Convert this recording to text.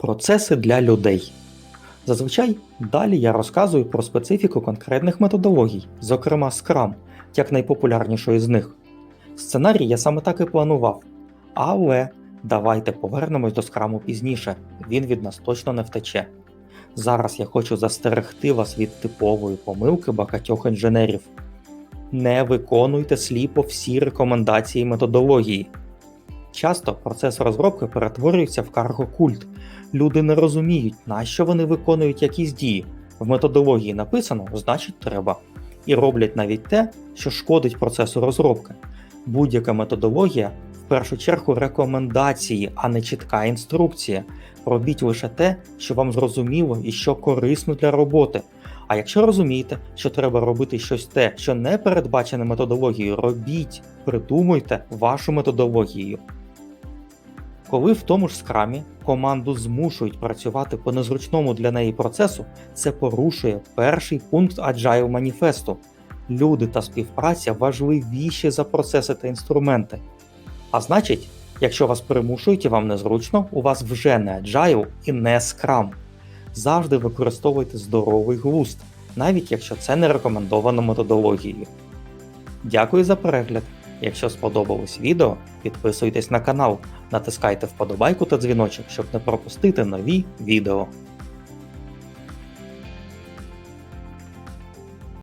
Процеси для людей. Зазвичай далі я розказую про специфіку конкретних методологій, зокрема Scrum, як найпопулярнішої з них. Сценарій я саме так і планував. Але давайте повернемось до Scrum пізніше, він від нас точно не втече. Зараз я хочу застерегти вас від типової помилки багатьох інженерів. Не виконуйте сліпо всі рекомендації методології. Часто процес розробки перетворюється в карго-культ. Люди не розуміють, на що вони виконують якісь дії. В методології написано, значить треба. І роблять навіть те, що шкодить процесу розробки. Будь-яка методологія в першу чергу рекомендації, а не чітка інструкція. Робіть лише те, що вам зрозуміло і що корисно для роботи. А якщо розумієте, що треба робити щось те, що не передбачене методологією, робіть, придумуйте вашу методологію. Коли в тому ж скрамі команду змушують працювати по незручному для неї процесу, це порушує перший пункт Agile маніфесту. Люди та співпраця важливіші за процеси та інструменти. А значить, якщо вас примушують і вам незручно, у вас вже не Agile і не Scrum. Завжди використовуйте здоровий глузд, навіть якщо це не рекомендовано методологією. Дякую за перегляд. Якщо сподобалось відео, підписуйтесь на канал, натискайте вподобайку та дзвіночок, щоб не пропустити нові відео.